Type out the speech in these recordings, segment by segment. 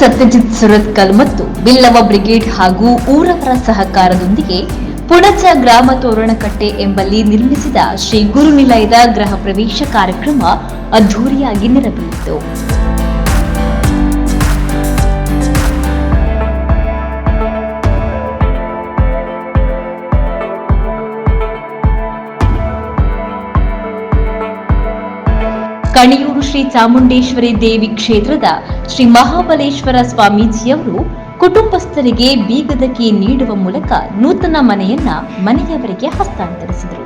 ಸತ್ಯಜಿತ್ ಸುರತ್ಕಲ್ ಮತ್ತು ಬಿಲ್ಲವ ಬ್ರಿಗೇಡ್ ಹಾಗೂ ಊರವರ ಸಹಕಾರದೊಂದಿಗೆ ಪುಣಚ ಗ್ರಾಮ ತೋರಣಕಟ್ಟೆ ಎಂಬಲ್ಲಿ ನಿರ್ಮಿಸಿದ ಶ್ರೀ ಗುರುನಿಲಯದ ಗೃಹ ಪ್ರವೇಶ ಕಾರ್ಯಕ್ರಮ ಅದ್ಧೂರಿಯಾಗಿ ನೆರವೇರಿತು. ಕಣಿಯೂರು ಶ್ರೀ ಚಾಮುಂಡೇಶ್ವರಿ ದೇವಿ ಕ್ಷೇತ್ರದ ಶ್ರೀ ಮಹಾಬಲೇಶ್ವರ ಸ್ವಾಮೀಜಿಯವರು ಕುಟುಂಬಸ್ಥರಿಗೆ ಬೀಗದ ಕೀ ನೀಡುವ ಮೂಲಕ ನೂತನ ಮನೆಯನ್ನ ಮನೆಯವರಿಗೆ ಹಸ್ತಾಂತರಿಸಿದರು.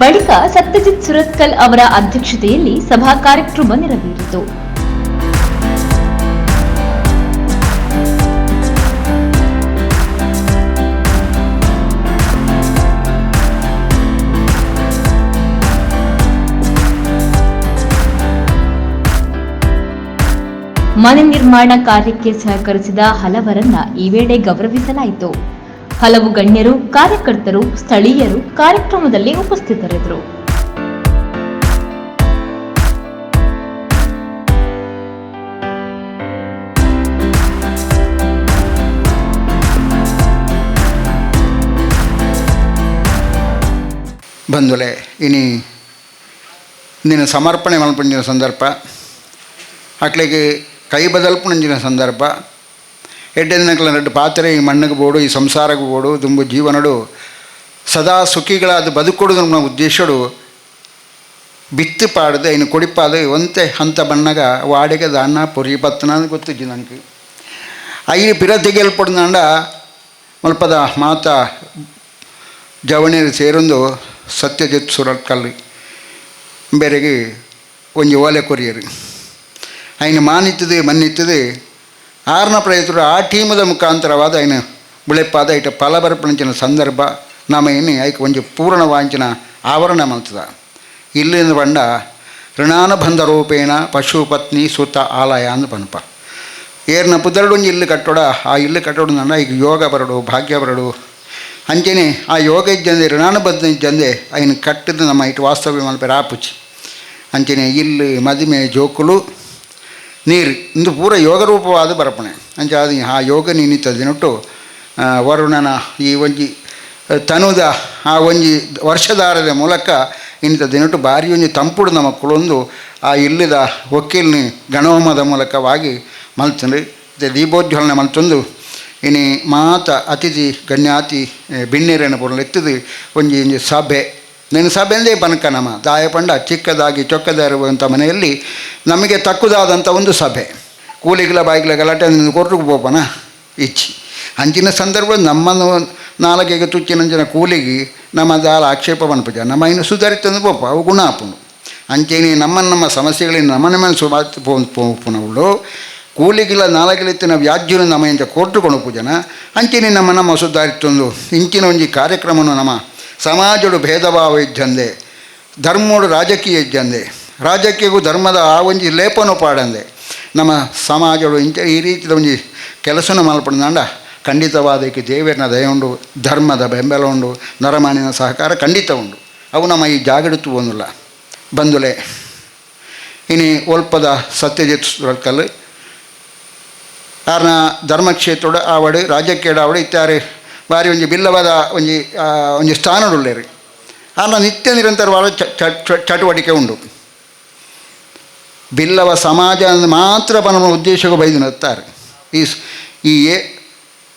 ಬಳಿಕ ಸತ್ಯಜಿತ್ ಸುರತ್ಕಲ್ ಅವರ ಅಧ್ಯಕ್ಷತೆಯಲ್ಲಿ ಸಭಾ ಕಾರ್ಯಕ್ರಮ ನೆರವೇರಿತು. ಮನೆ ನಿರ್ಮಾಣ ಕಾರ್ಯಕ್ಕೆ ಸಹಕರಿಸಿದ ಹಲವರನ್ನ ಈ ವೇಳೆ ಗೌರವಿಸಲಾಯಿತು. ಹಲವು ಗಣ್ಯರು, ಕಾರ್ಯಕರ್ತರು, ಸ್ಥಳೀಯರು ಕಾರ್ಯಕ್ರಮದಲ್ಲಿ ಉಪಸ್ಥಿತರಿದ್ದರು. ಬಂದುಲೆ ಇನಿ ನಿನ್ನ ಸಮರ್ಪಣೆ ಮಲ್ಪಂಜಿನ ಸಂದರ್ಭ, ಅಟ್ಲಿಗೆ ಕೈ ಬದಲ್ಪುಣಂಜಿನ ಸಂದರ್ಭ ಎರಡು ಪಾತ್ರೆ, ಈ ಮಣ್ಣಿಗೆ ಬೋಡು, ಈ ಸಂಸಾರಕ್ಕೆ ಬೋಡು ದುಂಬು ಜೀವನಡು ಸದಾ ಸುಖಿಗಳಾದ ಬದುಕೊಡೋದು ನಮ್ಮ ಉದ್ದೇಶಡು ಬಿತ್ತು ಪಾಡದೆ, ಇನ್ನು ಕೊಡಿಪಾದ ಒಂತೆ ಹಂತ ಬಣ್ಣಗ, ವಾಡಿಗೆ ದಾನ, ಪೊರಿ ಅಂತ ಗೊತ್ತಿಜ್ಜಿ ನನಗೆ. ಅಯ್ಯ ಪಿರ ತೆಗೆಯಲ್ಪಡ್ದಂಡ ಮಲ್ಪದ ಮಾತ ಜವಣಿಯಲ್ಲಿ ಸೇರೊಂದು ಸತ್ಯಜಿತ್ ಸುರಟ್ಕಲ್ಲಿ ಬೇರೆಗೆ ಒಂಜಿ ಓಲೆ ಕೊರಿಯರು. ಅಯ್ನ ಮಾನಿತ್ತದೆ, ಮನ್ನಿತ್ತದು ಆರನ ಪ್ರಯತ್ನರು ಆ ಟೀಮದ ಮುಖಾಂತರವಾದ ಐನ ಬಿಳೆಪ್ಪಾದ ಐಟ ಫಲ ಬರ್ಪಣಿಂಚಿನ ಸಂದರ್ಭ, ನಮ್ಮ ಏನು ಐಕ ಒಂಜಿ ಪೂರ್ಣ ವಾಂಚಿನ ಆವರಣ ಮಂತದ ಇಲ್ಲಿಂದ ಬಂಡ ಋಣಾನುಬಂಧ ರೂಪೇಣ ಪಶು ಪತ್ನಿ ಸುತ ಆಲಯ ಅಂದು ಪನ್ಪ ಏರ್ನ ಪುದರಡು ಒಂಜಿ ಇಲ್ಲು ಕಟ್ಟೋಡ, ಆ ಇಲ್ಲು ಕಟ್ಟೋಡ ನಂಡ ಈಗ ಯೋಗ ಬರಡು, ಭಾಗ್ಯ ಬರಡು. ಅಂಚನೆ ಆ ಯೋಗ ಇಜ್ಜಂದೆ ಋಣಾನುಬದ್ಧ ಇಜ್ಜಂದೆ ಐನ ಕಟ್ಟಿದ ನಮ್ಮ ಇಟ್ಟು ವಾಸ್ತವ್ಯ ಮಲ್ಪೆ ರಾಪುಚಿ. ಅಂಚನೆ ಇಲ್ಲಿ ಮದುವೆ ಜೋಕುಲು ನೀರು, ಇಂದು ಪೂರ ಯೋಗ ರೂಪವಾದ ಬರಪಣೆ. ಅಂಚ ಅದು ಆ ಯೋಗ ನಿಮಿತ್ತ ದಿನಟ್ಟು ವರುಣನ ಈ ಒಂಜಿ ತನುದ ಆ ಒಂಜಿ ವರ್ಷಧಾರದ ಮೂಲಕ ಇಂಥ ದಿನಟ್ಟು ಭಾರಿ ಒಂಜಿ ತಂಪುಡು ನಮ್ಮ ಕುಳೊಂದು ಆ ಇಲ್ಲದ ಒಕ್ಕಿಲ್ನಿ ಗಣಹೋಮದ ಮೂಲಕವಾಗಿ ಮಲ್ತಂದು ದೀಪೋಜ್ವಲನೆ ಮಲ್ತೊಂದು, ಇನಿ ಮಾತ ಅತಿಥಿ ಗಣ್ಯಾತಿ ಬಿಣ್ಣೀರನ ಬರಲು ಎತ್ತದು ಒಂಜಿ ಸಭೆ. ಸಭೆಂದೇ ಬನಕ ನಮ್ಮ. ದಾಯಪಂಡ ಚಿಕ್ಕದಾಗಿ ಚೊಕ್ಕದ ಇರುವಂಥ ಮನೆಯಲ್ಲಿ ನಮಗೆ ತಕ್ಕುದಾದಂಥ ಒಂದು ಸಭೆ. ಕೂಲಿಗಳ ಬಾಯಿಗಳ ಗಲಾಟೆ ಕೊಟ್ಟರು ಬೋಪನ ಇಚ್ಛಿ ಅಂಚಿನ ಸಂದರ್ಭ, ನಮ್ಮನ್ನು ನಾಲ್ಕಿಗೆ ತುಚ್ಚಿನಂಚಿನ ಕೂಲಿಗೆ ನಮ್ಮ ದಾಲ ಆಕ್ಷೇಪ ಬನ್ಪಜ ನಮ್ಮ ಇನ್ನು ಸುಧಾರಿತಂದು ಪೋಪ, ಅವು ಗುಣ ಆಪುಂಡು ಅಂಚೇನಿ ನಮ್ಮ ನಮ್ಮ ಸಮಸ್ಯೆಗಳಿಂದ ನಮ್ಮ ನಮ್ಮ ಸುಮಾರು ಪೋಪುನವುಳು ಕೂಲಿಗಿಲ ನಾಲಗಿಲಿತ್ತಿನ ವ್ಯಾಜ್ಯನು ನಮ್ಮ ಇಂಚ ಕೊಟ್ಟುಕೊಂಡು ಪೂಜನ. ಅಂಚಿನ ನಮ್ಮ ನಮ್ಮ ಸುಧಾರಿತೊಂದು ಇಂಚಿನ ಒಂಜಿ ಕಾರ್ಯಕ್ರಮನು ನಮ್ಮ ಸಮಾಜಡು ಭೇದಭಾವ ಇದ್ದಂದೆ, ಧರ್ಮೋಡು ರಾಜಕೀಯ ಇದ್ದಂದೆ ರಾಜಕೀಯಗೂ ಧರ್ಮದ ಆ ಒಂಜಿ ಲೇಪನು ಪಾಡಂದೆ. ನಮ್ಮ ಸಮಾಜಗಳು ಇಂಚ ಈ ರೀತಿಯ ಒಂಜಿ ಕೆಲಸನ ಮಲ್ಪಡ್ದಂಡ ಖಂಡಿತವಾದ ಈಕೆ ದೇವರನ ದಯ ಉಂಡು ಧರ್ಮದ ಬೆಂಬಲ ಉಂಡು ನರಮಾನಿನ ಸಹಕಾರ ಖಂಡಿತ ಉಂಡು ಅವು ನಮ್ಮ ಈ ಜಾಗಡುತ್ತು ಒಂದಿಲ್ಲ ಬಂದುಲೆ, ಇನಿ ಒಲ್ಪದ ಸತ್ಯಜಿತ್ ಕಲ್ಲು ಕಾರಣ ಧರ್ಮಕ್ಷೇತ್ರೋಡು ಆವಡು ರಾಜಕೀಯ ಆವಡು ಇತ್ತಾರೆ ಬಾರಿ ಒಂಜಿ ಬಿಲ್ಲವಾದ ಒಂಜಿ ಆ, ಒಂಜಿ ಸ್ಥಾನಡುಳ್ಳೇರು ಕಾರಣ ನಿತ್ಯ ನಿರಂತರವಾದ ಚ- ಚ- ಚ- ಚಟುವಟಿಕೆ ಉಂಡು ಬಿಲ್ಲವ ಸಮಾಜ ಅಂದ್ ಮಾತ್ರ ನಮ್ಮ ಉದ್ದೇಶಕ್ಕೆ ಬೈದು ನತ್ತಾರೆ ಈ ಸ್- ಈ ಏ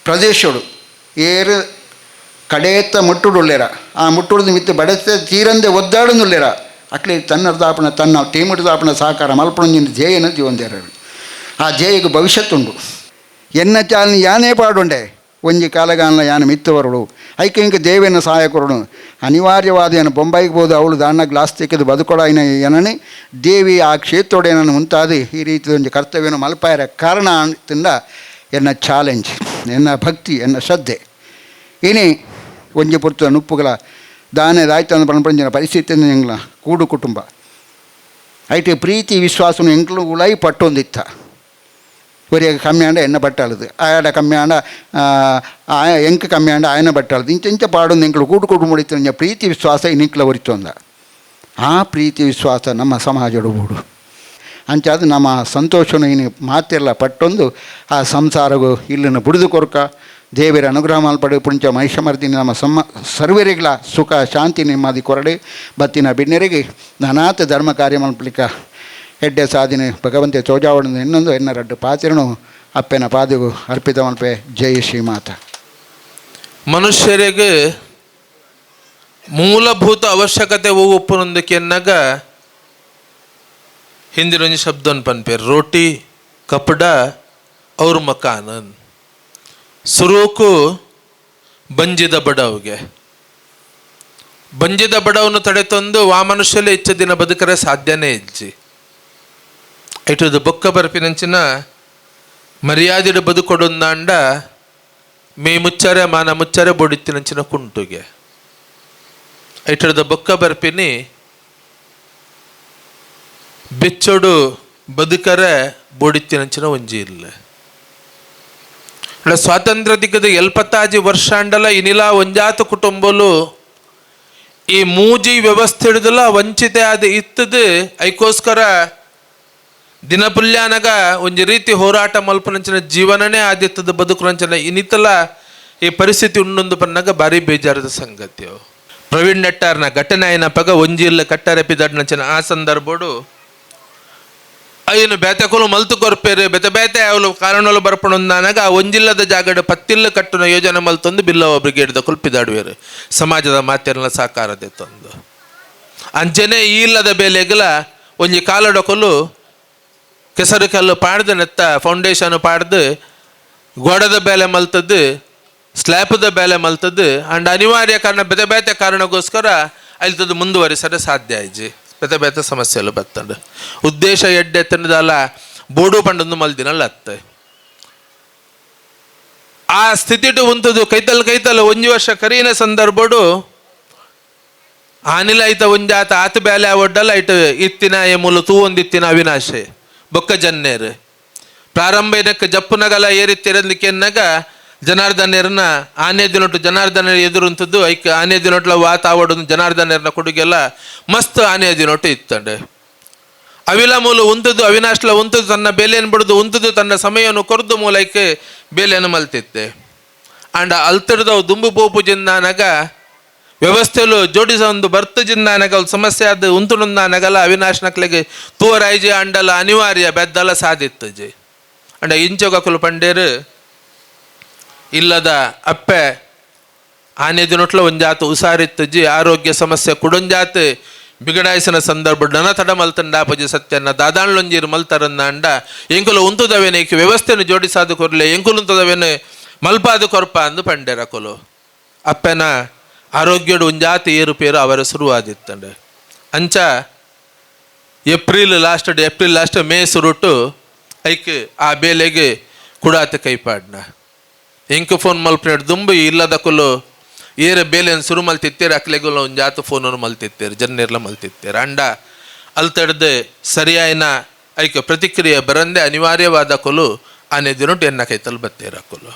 ಪ್ರದೇಶಡು ಏರು ಕಡೆಯತ್ತ ಮುಟ್ಟುಡುಳ್ಳೇರ ಆ ಮುಟ್ಟುಡ್ದು ಮಿತ್ತು ಬಡತೆ ತೀರಂದೆ ಒದ್ದಾಡುನುಳ್ಳೇರ ಅಟ್ಲಿ ತನ್ನರ್ದಾಪಣ ತನ್ನ ಟೀಮಿಡ್ದಾಪಣ ಸಹಕಾರ ಮಲ್ಪಣಂಜಿನ ಜೇಯನ ಜೀವಂದೇರರು ಆ ಜೇಯಿಗೆ ಭವಿಷ್ಯತ್ತುಂಡು ಎನ್ನ ಚಾಲನಿ ಯಾನೇ ಪಾಡುಂಡೆ ಒಂಜಿ ಕಾಲಗಾನ ಯಾನ ಮಿತ್ತವರುಡು. ಐಕೆ ಇಂಕ ದೇವೇನ ಸಹಾಯಕರುಡು. ಅನಿವಾರ್ಯವಾದ ಏನು ಬೊಂಬೈಗೆ ಬೋದು ಅವಳು ದಾನ ಗ್ಲಾಸ್ ತೆಗೆದು ಬದುಕೊಳಾಯಿನ ಏನನೆ ದೇವಿ ಆ ಕ್ಷೇತ್ರೊಡೆಯನ್ನು ಮುಂತಾದ ಈ ರೀತಿ ಒಂದು ಕರ್ತವ್ಯನ ಮಲ್ಪಾಯರ ಕಾರಣ ಅಂತಿಂದ ಎನ್ನ ಚಾಲೆಂಜ್, ಎನ್ನ ಭಕ್ತಿ, ಎನ್ನ ಶ್ರದ್ಧೆ. ಇನಿ ಒಂಜಿ ಪುರ್ತ ನುಪ್ಪುಗಳ ದಾನೆ ದಾಯ್ತಂದು ಪಣಪಂಜಿನ ಪರಿಸ್ಥಿತಿ ಎಂಗ್ಲ, ಕೂಡು ಕುಟುಂಬ. ಐಟೆ ಪ್ರೀತಿ, ವಿಶ್ವಾಸನು ಎಂಕ್ಲು ಉಳಾಯಿ ಪಟ್ಟೊಂದಿತ್ತ. ಒರಿಯಾಗ ಕಮ್ಮಿ ಆಂಡ ಎಣ್ಣೆ ಬಟ್ಟಾಳದು ಆಡ ಕಮ್ಮಿ ಆಂಡ ఆయన ಎಂಕ್ ಕಮ್ಮಿ ಆಂಡ ಆಯನ ಬಟ್ಟಾಳದು ಇಂಚ ಇಂಚ ప్రీతి ನಿಂಕಳು ಕೂಡು ಕೂಡು ఆ ప్రీతి ವಿಶ್ವಾಸ ಇನಿಕ್ಲ ನಮ್ಮ ಸಮಾಜದ ಬೂಡು ಅಂಚಾದ ನಮ್ಮ ಸಂತೋಷನು ಇನ್ನು ಮಾತೆಲ್ಲ ಪಟ್ಟೊಂದು ಆ ಸಂಸಾರವು ಇಲ್ಲಿನ ಬುಡಿದು ಕೊರಕ ದೇವರ ಅನುಗ್ರಹ ಮಲ್ಪಡೆ ಪುಂಚ ಮಹಿಷಮರ್ದಿನಿ ನಮ್ಮ ಸಮ ಸರ್ವರಿಗಳ ಸುಖ ಶಾಂತಿ ನೆಮ್ಮದಿ ಕೊರಡೆ ಬತ್ತಿನ ಬಿಣ್ಣರಿಗೆ ನಾನಾತ ಧರ್ಮ ಕಾರ್ಯ ಮಲ್ಪಲಿಕ ಎಡ್ಡೆ ಸಾಧಿನಿ ಭಗವಂತೆ ಚೋಜಾವಣದ ಇನ್ನೊಂದು ಎನ್ನ ರಡ್ಡು ಪಾತಿರನು ಅಪ್ಪೆನ ಪಾದಿಗು ಅರ್ಪಿತವನ್ಪೆ. ಜೈ ಶ್ರೀಮಾತ. ಮನುಷ್ಯರಿಗೆ ಮೂಲಭೂತ ಅವಶ್ಯಕತೆ ಒಪ್ಪುನೊಂದಕ್ಕೆ ಎನ್ನಾಗ ಹಿಂದಿನೊಂದು ಶಬ್ದ ಪನ್ಪೇರು. ರೋಟಿ, ಕಪಡ, ಅವ್ರ ಮಕಾನನ್. ಸುರೂಕು ಬಂಜಿದ ಬಡವ್ಗೆ. ಬಂಜಿದ ಬಡವನ್ನು ತಡೆತಂದು ವಾ ಮನುಷ್ಯಲೇ ಹೆಚ್ಚು ದಿನ ಬದುಕರೆ ಸಾಧ್ಯನೇ ಇಜ್ಜಿ. ಇಟದು ಬೊಕ್ಕ ಬರ್ಪಿನಂಚಿನ ಮರ್ಯಾದೆಡು ಬದುಕೊಡೊಂದಾಂಡ ಮೇ ಮುಚ್ಚರೆ ಮಾನ ಮುಚ್ಚರೆ ಬೊಡಿತ್ತಿನಂಚಿನ ಕುಂಟುಗೆ. ಐಟದ ಬೊಕ್ಕ ಬರ್ಪಿನಿ ಬೆಚ್ಚೊಡು ಬದುಕರೆ ಬೋಡಿತ್ತಿನಂಚಿನ ಒಂಜಿ ಇಲ್ಲ ಸ್ವಾತಂತ್ರ್ಯ ದಿಕ್ಕದ ಎಲ್ಪತ್ತಾಜಿ ವರ್ಷಾಂಡಲ ಇನಿಲ ಒಂಜಾತ ಕುಟುಂಬಲು ಈ ಮೂಜಿ ವ್ಯವಸ್ಥೆ ಹಿಡಿದಲ್ಲ ವಂಚಿತೆ ಆದ ಇತ್ತದು ಐಕೋಸ್ಕರ ದಿನಪುಲ್ಯಾನಗ ಒಂಜಿ ರೀತಿ ಹೋರಾಟ ಮಲ್ಪನಂಚಿನ ಜೀವನನೇ ಆದಿತ್ತದ ಬದುಕುನಂಚಿನ ಇನ್ನಿತಲ ಈ ಪರಿಸ್ಥಿತಿ ಉಂಡೊಂದು ಪನ್ನಗ ಭಾರಿ ಬೇಜಾರದ ಸಂಗತಿ ಪ್ರವೀಣ್ ನೆಟ್ಟಾರ್ನ ಘಟನೆ ಪಗ ಒಂಜಿಲ್ಲ ಕಟ್ಟರೆ ಪಿದಾಡ್ನಂಚಿನ ಆ ಸಂದರ್ಭಡು ಅಯ್ಯನು ಬೇತೆಕೊಲು ಮಲ್ತು ಕೊರ್ಪೇರು, ಬೆತೆ ಬೇತೆ ಅವಳು ಕಾರಣಗಳು ಬರ್ಪಣೊಂದಾನಾಗ ಆ ಒಂಜಿಲ್ಲದ ಜಾಗಡ ಪತ್ತಿಲ್ಲ ಕಟ್ಟುನ ಯೋಜನೆ ಮಲ್ತೊಂದು ಬಿಲ್ಲವ ಬ್ರಿಗೇಡ್ದ ಕುಲ್ಪಿದಾಡುವೇರು. ಸಮಾಜದ ಮಾತೆಲ್ಲ ಸಾಕಾರದೆ ತಂದು. ಅಂಚನೆ ಈ ಇಲ್ಲದ ಬೇಲೆಗಲ ಒಂಜಿ ಕಾಲಡಕೊಲು ಕೆಸರು ಕಲ್ಲು ಪಾಡ್ದು ನೆತ್ತ ಫೌಂಡೇಶನ್ ಪಾಡ್ದು ಗೋಡದ ಬೆಲೆ ಮಲ್ತದ್ದು ಸ್ಲ್ಯಾಪದ ಬೆಲೆ ಮಲ್ತದ್ದು ಅಂಡ್ ಅನಿವಾರ್ಯ ಕಾರಣ, ಬೆತೆ ಬೇತೆ ಕಾರಣಕ್ಕೋಸ್ಕರ ಅಲ್ತದ್ದು ಮುಂದುವರಿಸಲು ಸಾಧ್ಯ ಆಯ್ಜಿ. ಬೆತೆ ಬೇತೆ ಸಮಸ್ಯೆಲು ಬತ್ತಂಡು. ಉದ್ದೇಶ ಎಡ್ಡೆ ತಿನ್ನದಲ್ಲ ಬೋಡು ಪಂಡೊಂದು ಮಲ್ದಿನಲ್ಲ ಅತ್ತೆ. ಆ ಸ್ಥಿತಿಟು ಉಂತದು ಕೈತಲ್ ಕೈತಲ್ ಒಂಜಿ ವರ್ಷ ಕರೀನ ಸಂದರ್ಭಡು, ಆನಿಲ ಐತ ಒಂಜಾತ ಆತ ಬೇಲೆ ಒಡ್ಡಲ್ಲ ಇಟ್ಟು ಇತ್ತಿನ ಎ ಮೂಲು ತೂ ಒಂದಿತ್ತಿನ ಅವಿನಾಶೆ. ಬೊಕ್ಕ ಜನ್ನೇರು ಪ್ರಾರಂಭ ಏನಕ್ಕೆ ಜಪ್ಪುನಗಲ ಏರಿತ್ತಿರಲಿಕ್ಕೆನ್ನಗ ಜನಾರ್ದನ್ಯರನ್ನ ಆನೆ ದಿನೊಟ್ಟು ಜನಾರ್ದನ ಎದುರುಂತದ್ದು ಐಕ್ ಆನೆ ದಿನೊಟ್ಲ ವಾತ ಆವಡೊಂದು ಜನಾರ್ದನೇರನ ಕೊಡುಗೆಲ್ಲ ಮಸ್ತ್ ಆನೆ ದಿನೊಟ್ಟು ಇತ್ತಂಡೆ. ಅವಿಲ ಮೂಲ ಉಂತದ್ದು ಅವಿನಾಶ್ಲ ಉಂತದ್ದು ತನ್ನ ಬೇಲೆಯನ್ನು ಬಿಡದು ಉಂತದ್ದು ತನ್ನ ಸಮಯವನ್ನು ಕೊರದು ಮೂಲಕ್ಕೆ ಬೇಲೆಯನ್ನು ಮಲ್ತಿತ್ತೆ. ಅಂಡ್ ಅಲ್ತಡ್ದವು ದುಂಬು ಪೋಪು ಜಿಂದಾನಗ ವ್ಯವಸ್ಥೆಲು ಜೋಡಿಸ ಒಂದು ಬರ್ತ ಜಿಂದ ಅವ್ಲ್ ಸಮಸ್ಯೆ ಆದ ಉಂತುನುಂದಾನಗಲ ಅವಿನಾಶ್ ನಕ್ಲೆಗೆ ತೂವರಾಯ್ಜಿ ಅಂಡಲ ಅನಿವಾರ್ಯ ಬೆದ್ದಲ ಸಾಧಿತ್ತು ಜಿ. ಅಂಡ ಇಂಚೊಗಕುಲು ಪಂಡೇರು, ಇಲ್ಲದ ಅಪ್ಪೆ ಆನೆ ದಿನೊಟ್ಲ ಒಂಜಾತು ಉಸಾರಿತ್ತಜ್ಜಿ ಆರೋಗ್ಯ ಸಮಸ್ಯೆ ಕುಡೊಂಜಾತ್ ಬಿಗಡಾಯಿಸಿನ ಸಂದರ್ಭ ಡನ ತಡ ಮಲ್ತಂಡಾಪಜಿ ಸತ್ಯನ ದಾದಾಣ್ಲೊಂಜೀರು ಮಲ್ತರನ್ನ ಅಂಡ, ಎಂಕುಲು ಉಂತುದವೇನೆ ಈಕೆ ವ್ಯವಸ್ಥೆನು ಜೋಡಿಸಾದು ಕೊರ್ಲೆ, ಎಂಕುಲು ಉಂತದವೇನು ಮಲ್ಪಾದು ಕೊರ್ಪ ಅಂದು ಪಂಡೆರ ಕೊಲು. ಅಪ್ಪೆನ ಆರೋಗ್ಯಡು ಒಂಜಾತಿ ಏರುಪೇರು ಅವರ ಶುರುವಾದಿತ್ತಂಡೆ ಅಂಚ April last April last May ಸುರುಟ್ಟು ಐಕ್ ಆ ಬೇಲೆಗೆ ಕುಡಾತ ಕೈಪಾಡ್ನ. ಎಂಕ ಫೋನ್ ಮಲ್ಪನೇಡು, ದುಂಬು ಇಲ್ಲದ ಕೊಲು ಏರ ಬೇಲೆಯನ್ನು ಶುರು ಮಲ್ತಿತ್ತೇರು ಅಕ್ಲೆಗುಲ ಒಂದು ಜಾತು ಫೋನನ್ನು ಮಲ್ತಿತ್ತೇರು ಜನ್ನೆರ್ಲ ಮಲ್ತಿತ್ತೇರು. ಅಂಡ ಅಲ್ತಡ್ದು ಸರಿಯಾಯಿನ ಐಕ ಪ್ರತಿಕ್ರಿಯೆ ಬರಂದೆ ಅನಿವಾರ್ಯವಾದ ಕೊಲು ಆನೆ ದಿನೊಟ್ಟು ಎನ್ನ ಕೈತಲ್ ಬತ್ತೇರ ಕೊಲು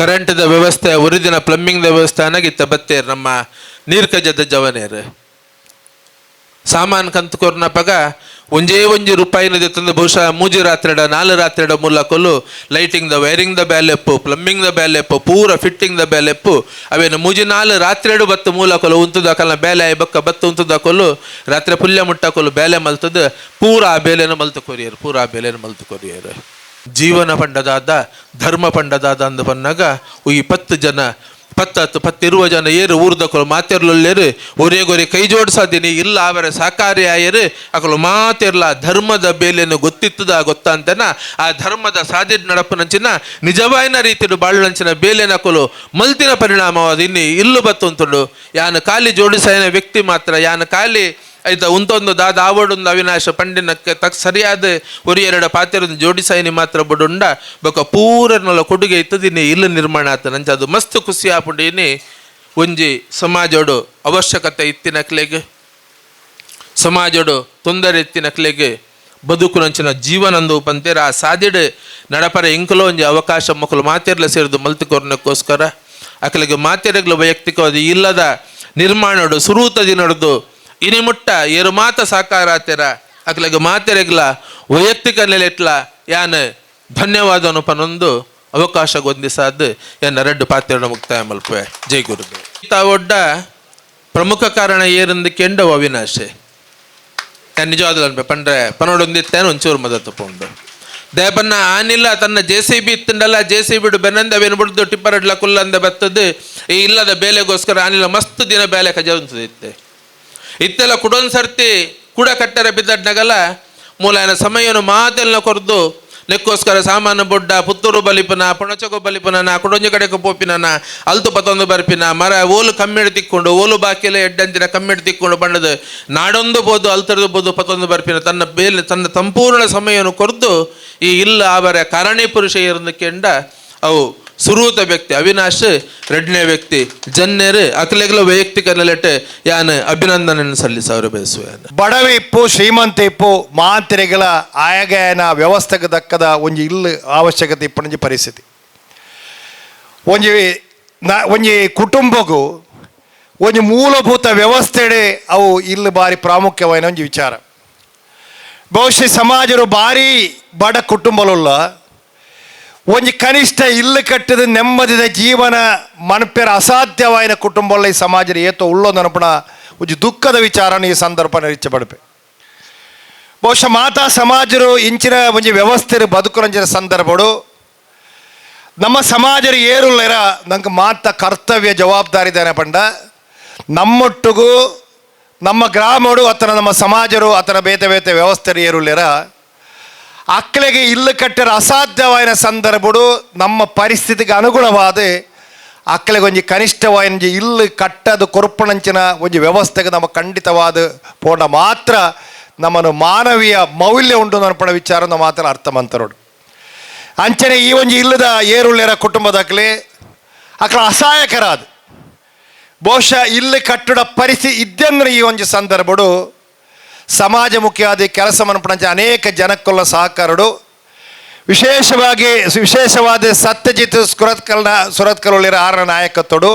ಕರೆಂಟ್ದ ವ್ಯವಸ್ಥೆ, ಉರಿದಿನ ಪ್ಲಂಬಿಂಗ್ ವ್ಯವಸ್ಥೆ ಅನ್ನಾಗಿತ್ತ ಬತ್ತೇರ್ ನಮ್ಮ ನೀರ್ಕಜದ ಜವನೇರ್. ಸಾಮಾನ್ ಕಂತುಕೊರ್ನ ಪಗ ಒಂಜೇ ಒಂಜಿ ರೂಪಾಯಿನ ತಂದು ಬಹುಶಃ ಮೂಜಿ ರಾತ್ರಿಡ ನಾಲ್ ರಾತ್ರಿಡ ಮೂಲಕಲು ಲೈಟಿಂಗ್ ದ ವೈರಿಂಗ್ ದ ಬ್ಯಾಲೆಪ್ಪು ದ ಬ್ಯಾಲೆಪ್ಪು, ಪೂರ ಫಿಟ್ಟಿಂಗ್ ದ ಬ್ಯಾಲೆಪ್ಪು, ಅವೇನು ಮೂಜಿ ನಾಲ್ ರಾತ್ರಿಡು ಬತ್ತು ಮೂಲಕಲು ಉಂತದ ಕಲ್ನ ಬೇಲೆ ಬಕ್ಕ ಬತ್ತು ಉಂತದ ಕೊಲು ರಾತ್ರಿ ಪುಲ್ಯ ಮುಟ್ಟಕೊಲು ಬೇಲೆ ಮಲ್ತದ, ಪೂರ ಆ ಬೇಲೆನ ಮಲ್ತು ಕೊರಿಯರು ಪೂರ ಆ ಬೇಲೆನ ಮಲ್ತು ಕೊರಿಯರು ಜೀವನ ಪಂಡದಾದ, ಧರ್ಮ ಪಂಡದಾದ ಅಂದು ಬಂದಾಗ ಈ ಪತ್ತು ಜನ ಪತ್ತತ್ತು ಪತ್ತಿರುವ ಜನ ಏರು ಊರ್ದಕ್ಕಲು ಮಾತೆರ್ಲೊಲ್ಲೇರು, ಒರೇ ಗೊರೆ ಕೈ ಜೋಡಿಸಾದಿನಿ ಇಲ್ಲ ಅವರ ಸಾಕಾರಿ ಆಯರು, ಅಕಲು ಮಾತೆರ್ಲ, ಧರ್ಮದ ಬೇಲೆಯನ್ನು ಗೊತ್ತಿತ್ತದ ಗೊತ್ತಾಂತನ ಆ ಧರ್ಮದ ಸಾಧಿಡ್ ನಡಪನಂಚಿನ ನಿಜವಾಯಿನ ರೀತಿಡು ಬಾಳ್ನಂಚಿನ ಬೇಲೆನ ಕೊಲು ಮಲ್ತಿನ ಪರಿಣಾಮವಾದ ಇನ್ನು ಇಲ್ಲು ಬತ್ತುಂತುಂಡು, ಯಾನು ಖಾಲಿ ಜೋಡಿಸಾಯಿನ ವ್ಯಕ್ತಿ ಮಾತ್ರ, ಯಾನು ಖಾಲಿ ಆಯ್ತಾ, ಉಂತೊಂದು ದಾದ ಆವಡೊಂದು ಅವಿನಾಶ ಪಂಡಿನಕ್ಕೆ ತಕ್ ಸರಿಯಾದ ಒರಿ ಎರಡ ಜೋಡಿ ಸೈನಿ ಮಾತ್ರ ಬಡುಂಡ. ಬೊಕ ಪೂರನಲ್ಲ ಕೊಡುಗೆ ಇತ್ತದಿನಿ, ಇಲ್ಲ ನಿರ್ಮಾಣ ಆತ ನಂಚ ಅದು ಮಸ್ತ್ ಖುಷಿ ಆಪುಂಡಿನಿ. ಒಂಜಿ ಸಮಾಜಡು ಅವಶ್ಯಕತೆ ಇತ್ತಿನಕ್ಲೆಗೆ ಸಮಾಜಡು ತೊಂದರೆ ಇತ್ತಿನಕ್ಲೆಗೆ ಬದುಕುನಂಚಿನ ಜೀವನಂದು ಪಂತೇರ ಆ ಸಾದಿಡ್ ನಡಪರ ಇಂಕಲೋ ಒಂಜಿ ಅವಕಾಶ ಮಕ್ಕಳು ಮಾತೆರ್ಲ ಸೇರಿದು ಮಲ್ತುಕೊರ್ನಕ್ಕೋಸ್ಕರ. ಅಕಲಿಗೆ ಮಾತೆರೆಗ್ಲ ವೈಯಕ್ತಿಕವಾದ ಇಲ್ಲದ ನಿರ್ಮಾಣಡು ಸುರೂತದಿ ನಡೆದು ಇನಿ ಮುಟ್ಟ, ಏರು ಮಾತ ಸಾಕಾರ ಆತೆರ ಅಕ್ಲಗ ಮಾತೆರೆಗ್ಲ, ವೈಯಕ್ತಿಕ ನೆಲೆಟ್ಲ, ಯಾನ ಧನ್ಯವಾದನು ಪನೊಂದು ಅವಕಾಶ ಹೊಂದಿಸಾದ ಎನ್ನ ರೆಡ್ಡು ಪಾತ್ರ ಮುಕ್ತಾಯ ಮಲ್ಪೆ ಜೈ ಗುರುದೇವ್. ತಾವೊಡ್ಡ ಪ್ರಮುಖ ಕಾರಣ ಏರಂದು ಕೆಂಡವು ಅವಿನಾಶೆ. ನಾನು ನಿಜವಾದ ಪಂಡ್ರೆ, ಪನೋಡೊಂದಿತ್ತೇನು ಒಂಚೂರು ಮದತ್ತು ಪೋಂಡು ದೇಪನ್ನ ಆನಿಲ್ಲ, ತನ್ನ ಜೆ ಸಿ ಬಿ ಇತ್ತಂಡಲ್ಲ, ಜೆ ಸಿ ಬಿಡು ಬೆನ್ನಂದ ಬಿಡ್ದು ಟಿಪ್ಪರಡ್ಲ ಕುಲ್ಲಂದ ಬತ್ತದು, ಈ ಇಲ್ಲದ ಬೇಲೆಗೋಸ್ಕರ ಆನಿಲ್ಲ ಮಸ್ತ್ ದಿನ ಬೇಲೆ ಕಜ ಇತ್ತೆಲ್ಲ ಕುಡೊಂದು ಸರ್ತಿ ಕೂಡ ಕಟ್ಟರೆ ಬಿದ್ದಡ್ನಗಲ ಮೂಲ ಸಮಯನು ಮಾತೆಲ್ಲ ಕೊರ್ದು, ನೆಕ್ಕೋಸ್ಕರ ಸಾಮಾನು ಬೊಡ್ಡ, ಪುತ್ತೂರು ಬಲಿಪನ, ಪುಣಚಗು ಬಲಿಪನ ಕುಡೊಂಜಿ ಕಡೆಗೆ ಪೋಪಿನ ಅಲ್ತು ಪತ್ತೊಂದು ಬರ್ಪಿನ, ಮರ ಓಲು ಕಮ್ಮಿಡ್ ತಿಕ್ಕೊಂಡು, ಓಲು ಬಾಕಿಲೆ ಎಡ್ಡಂಚಿನ ಕಮ್ಮಿಡ್ ತಿಕ್ಕೊಂಡು ಬಣ್ಣದ, ನಾಡೊಂದು ಬೋದು ಅಲ್ತರದು ಬೋದು ಪತ್ತೊಂದು ಬರ್ಪಿನ, ತನ್ನ ಬೇಲೆ, ತನ್ನ ಸಂಪೂರ್ಣ ಸಮಯವನ್ನು ಕೊರ್ದು, ಈ ಇಲ್ಲ ಅವರ ಕಾರಣಿ ಪುರುಷ ಕೆಂಡ, ಅವು ಸುರೂತ ವ್ಯಕ್ತಿ, ಅವಿನಾಶ್ ರೆಡ್ನೇ ವ್ಯಕ್ತಿ ಜನ್ನೇರ್ ಅಕಲೆಗಲ ವೈಯಕ್ತಿಕ ನೆಲೆಟೆ ಯಾನ್ ಅಭಿನಂದನೆ ಸಲ್ಲಿಸವರು ಬಯಸುವೆ. ಬಡವಿ ಇಪ್ಪು, ಶ್ರೀಮಂತ ಇಪ್ಪು, ಮಾತ್ರೆಗಳ ಆಯಗಾಯನ ವ್ಯವಸ್ಥೆಗೆ ದಕ್ಕದ ಒಂಜಿ ಇಲ್ಲ ಅವಶ್ಯಕತೆ ಇಪ್ಪಣಿ ಪರಿಸ್ಥಿತಿ. ಒಂಜಿ ನ ಒಂಜಿ ಕುಟುಂಬಗೂ ಒಂಜಿ ಮೂಲಭೂತ ವ್ಯವಸ್ಥೆಡೆ ಅವು ಇಲ್ಲಿ ಬಾರಿ ಪ್ರಾಮುಖ್ಯವಾದ ಒಂಜಿ ವಿಚಾರ. ಬಹುಶಃ ಸಮಾಜರು ಭಾರಿ ಬಡ ಕುಟುಂಬಲುಲ್ಲ ಒಂಜಿ ಕನಿಷ್ಠ ಇಲ್ಲಿ ಕಟ್ಟಿದ ನೆಮ್ಮದಿದ ಜೀವನ ಮನಪೇರ ಅಸಾಧ್ಯವಾದ ಕುಟುಂಬಲ್ಲ ಈ ಸಮಾಜ ಏತೋ ಉಳ್ಳೋ ನೆನಪಣ ಒಂಜಿ ದುಃಖದ ವಿಚಾರನ ಈ ಸಂದರ್ಭ ಇಚ್ಚಬಡಪೆ ಬಹುಶಃ ಮಾತಾ ಸಮಾಜರು ಇಂಚಿನ ಒಂಜಿ ವ್ಯವಸ್ಥೆ ಬದುಕುರಂಜಿನ ಸಂದರ್ಭಡು. ನಮ್ಮ ಸಮಾಜ ಏರು ಲೇರ ನಂಗೆ ಮಾತ ಕರ್ತವ್ಯ ಜವಾಬ್ದಾರಿದಾನೆ ಪಂಡ. ನಮ್ಮೊಟ್ಟಿಗೂ, ನಮ್ಮ ಗ್ರಾಮಡು, ಅತನ ನಮ್ಮ ಸಮಾಜರು, ಅತನ ಬೇತೆ ಬೇತೆ ವ್ಯವಸ್ಥೆ ಏರುಳ್ಳರ. ಅಕ್ಕಳಿಗೆ ಇಲ್ಲು ಕಟ್ಟರ ಅಸಾಧ್ಯವಾದ ಸಂದರ್ಭಡು ನಮ್ಮ ಪರಿಸ್ಥಿತಿಗೆ ಅನುಗುಣವಾದ ಅಕ್ಕಳಿಗೆ ಒಂಜಿ ಕನಿಷ್ಠವಾದ ಒಂಜಿ ಇಲ್ಲು ಕಟ್ಟದು ಕೊರ್ಪಣಂಚಿನ ಒಂಜಿ ವ್ಯವಸ್ಥೆಗೆ ನಮ್ಮ ಖಂಡಿತವಾದ ಪೋಂಡ ಮಾತ್ರ ನಮ್ಮನ್ನು ಮಾನವೀಯ ಮೌಲ್ಯ ಉಂಟು ನನ್ಪಡ ವಿಚಾರ ಮಾತ್ರ ಅರ್ಥ ಮಂತರೋಡು. ಅಂಚನೆ ಈ ಒಂಜಿ ಇಲ್ಲದ ಏರುಳ್ಳೆರ ಕುಟುಂಬದಕ್ಲೆ ಅಕ್ಕಳ ಅಸಹಾಯಕರಾದ. ಬಹುಶಃ ಇಲ್ಲಿ ಕಟ್ಟಡ ಪರಿಸ್ಥಿತಿ ಇದ್ದಂದ್ರೆ ಈ ಒಂದು ಸಂದರ್ಭಡು ಸಮಾಜಮುಖಿಯಾದ ಕೆಲಸ ಮನ್ಪಣಂಚ ಅನೇಕ ಜನಕ್ಕೊಲ್ಲ ಸಹಕಾರರು ವಿಶೇಷವಾಗಿ ವಿಶೇಷವಾದ ಸತ್ಯಜಿತ್ ಸುರತ್ಕಲ್ನ ಸುರತ್ಕಲ್ಳಿರ ಆರ ನಾಯಕತ್ವಡು.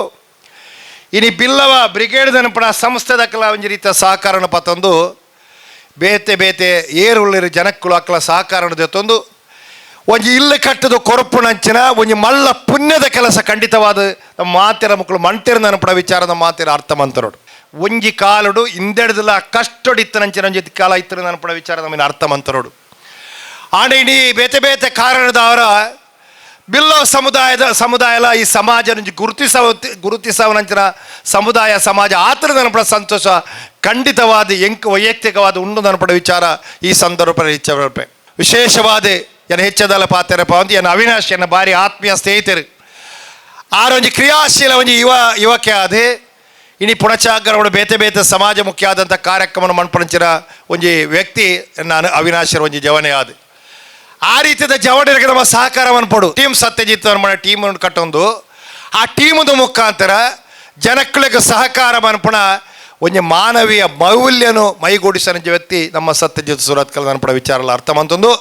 ಇನಿ ಬಿಲ್ಲವ ಬ್ರಿಗೇಡ್ ದನಪಣ ಸಂಸ್ಥೆದಕ್ಕಲ ಒಂಜಿ ರೀತಿಯ ಸಹಕಾರನ ಪತ್ತೊಂದು ಬೇತೆ ಬೇತೆ ಏರುಳ್ಳಿರ ಜನಕ್ಕಳು ಅಕ್ಕಲ ಸಹಕಾರನ ಜೊತ್ತೊಂದು ಒಂಜಿ ಇಲ್ಲು ಕಟ್ಟದು ಕೊರಪುನಂಚಿನ ಒಂಜಿ ಮಲ್ಲ ಪುಣ್ಯದ ಕೆಲಸ ಖಂಡಿತವಾದ ನಮ್ಮ ಮಾತೆರ ಮಕ್ಕಳು ಮಂಟೆರ ನೆನಪಡ ವಿಚಾರದ ಮಾತೆರ ಅರ್ಥ ಒಂಜಿ ಕಾಲಡು ಹಿಂದೆಡ್ದಲ್ಲ ಕಷ್ಟಡಿತ್ತನಂಚಿನ ಒಂಜಿ ಕಾಲ ಇತ್ತು ನೆನಪಡ ವಿಚಾರ ನಮ್ಮಿನ ಅರ್ಥ ಮಂತರೋಡು. ಆಂಡ ಇಡೀ ಬೇತೆ ಬೇತೆ ಕಾರಣದವರ ಬಿಲ್ಲೋ ಸಮುದಾಯದ ಸಮುದಾಯಲ ಈ ಸಮಾಜ ಗುರುತಿಸ ಗುರುತಿಸವನಂಚಿನ ಸಮುದಾಯ ಸಮಾಜ ಆತರ ನೆನಪಡ ಸಂತೋಷ ಖಂಡಿತವಾದ ಎಂಕ್ ವೈಯಕ್ತಿಕವಾದ ಉಂಡು ನೆನಪಡ ವಿಚಾರ ಈ ಸಂದರ್ಭ ಹೆಚ್ಚೆ ವಿಶೇಷವಾದ ಎನ್ನ ಹೆಚ್ಚದಲ್ಲ ಪಾತ್ರಪ್ಪ ಅಂತ ಏನು ಅವಿನಾಶ್ ಎನ್ನ ಬಾರಿ ಆತ್ಮೀಯ ಸ್ನೇಹಿತರು. ಆರೊಂಜಿ ಕ್ರಿಯಾಶೀಲ ಒಂಜಿ ಯುವ ಯುವಕೆ ಆದೆ. ಇನಿ ಪುಣಚಾಗರವಳು ಬೇತೆ ಬೇತೆ ಸಮಾಜ ಮುಖ್ಯ ಆದಂಥ ಕಾರ್ಯಕ್ರಮ ಮನ್ಪಂಚಿನ ಒಂಜಿ ವ್ಯಕ್ತಿ ನಾನು ಅವಿನಾಶರ ಒಂಜಿ ಜವನೆ ಆದ. ಆ ರೀತಿಯ ಜವಣರಿಗೆ ನಮ್ಮ ಸಹಕಾರ ಅನ್ಪಡು ಟೀಮ್ ಸತ್ಯಜಿತ್ ನಮ್ಮ ಟೀಮ್ ಕಟ್ಟೊಂದು. ಆ ಟೀಮದ ಮುಖಾಂತರ ಜನಕ್ಕಳಿಗೆ ಸಹಕಾರ ಅನ್ಪಣ ಒಂಜಿ ಮಾನವೀಯ ಮೌಲ್ಯನು ಮೈಗೂಡಿಸನ ವ್ಯಕ್ತಿ ನಮ್ಮ ಸತ್ಯಜಿತ್ ಸುರತ್ಕಲ್ ಅನ್ಪಡ ವಿಚಾರ ಅರ್ಥ ಮಂತೊಂದು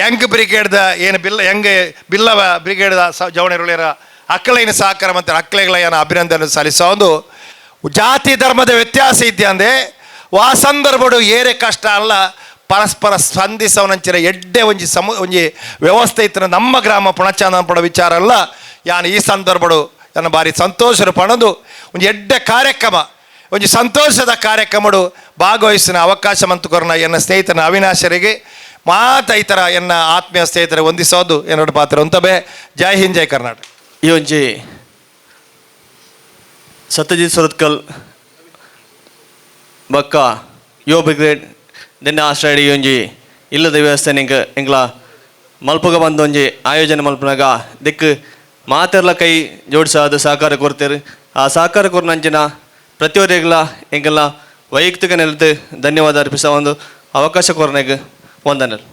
ಯಂಗ್ ಬ್ರಿಗೇಡ್ದ ಏನು ಬಿಲ್ಲ ಯಂಗ್ ಬಿಲ್ಲವ ಬ್ರಿಗೇಡ್ದ ಸ ಜವಣಿರುಳಿರ ಅಕ್ಕಲೈನ ಸಹಕಾರ ಮತ್ತು ಅಕ್ಕಳೆಗಳ ಏನು ಅಭಿನಂದನೆ ಸಲ್ಲಿಸೋ ಜಾತಿ ಧರ್ಮದ ವ್ಯತ್ಯಾಸ ಇದ್ದೆ ಅಂದರೆ ವಾ ಸಂದರ್ಭಡು ಏರೆ ಕಷ್ಟ ಅಲ್ಲ, ಪರಸ್ಪರ ಸ್ಪಂದಿಸವನಂಚಿನ ಎಡ್ಡೆ ಒಂಜಿ ಸಮ, ಒಂಜಿ ವ್ಯವಸ್ಥೆ ಇತ್ತಿನ ನಮ್ಮ ಗ್ರಾಮ ಪುಣಚಾನ ಪಡೋ ವಿಚಾರ ಅಲ್ಲ, ಯಾನು ಈ ಸಂದರ್ಭಡು ನನ್ನ ಬಾರಿ ಸಂತೋಷರು ಪಣದು ಒಂದು ಎಡ್ಡೆ ಕಾರ್ಯಕ್ರಮ, ಒಂಜಿ ಸಂತೋಷದ ಕಾರ್ಯಕ್ರಮಡು ಭಾಗವಹಿಸಿನ ಅವಕಾಶ ಮಂತುಕೊರನ ಎನ್ನ ಸ್ನೇಹಿತನ ಅವಿನಾಶರಿಗೆ, ಮಾತ ಇತರ ಎನ್ನ ಆತ್ಮೀಯ ಸ್ನೇಹಿತರ ಹೊಂದಿಸೋದು ಎರಡು ಪಾತ್ರ ಅಂತಬೇ ಜೈ ಹಿಂದ್, ಜೈ ಕರ್ನಾಟಕ. ಈ ಒಂಜಿ ಸತ್ಯಜಿತ್ ಸುರತ್ಕಲ್, ಬಕ್ಕ, ಯೋ ಬ್ರಿಗ್ರೇಡ್ ನಿನ್ನೆ ಆಶ್ರಯ ಒಂಜಿ ಇಲ್ಲದ ವ್ಯವಸ್ಥೆ ನಿಂಗೆ ಎಂಗ್ಲ ಮಲ್ಪಗ ಬಂದೊಂಜಿ ಆಯೋಜನೆ ಮಲ್ಪನಾಗ. ದಿಕ್ಕು, ಮಾತೆರ್ಲ ಕೈ ಜೋಡಿಸಾದ ಸಹಕಾರ ಕೊಡ್ತೀರಿ ಆ ಸಹಕಾರ ಕೊರ್ನಂಚಿನ ಪ್ರತಿಯೊರಿಗೆಲ್ಲ ಎಂಗೆಲ್ಲ ವೈಯಕ್ತಿಕ ನೆಲೆದು ಧನ್ಯವಾದ ಅರ್ಪಿಸ ಒಂದು ಅವಕಾಶ ಕೊರನೆಗೆ ವಂದನೆಗಳು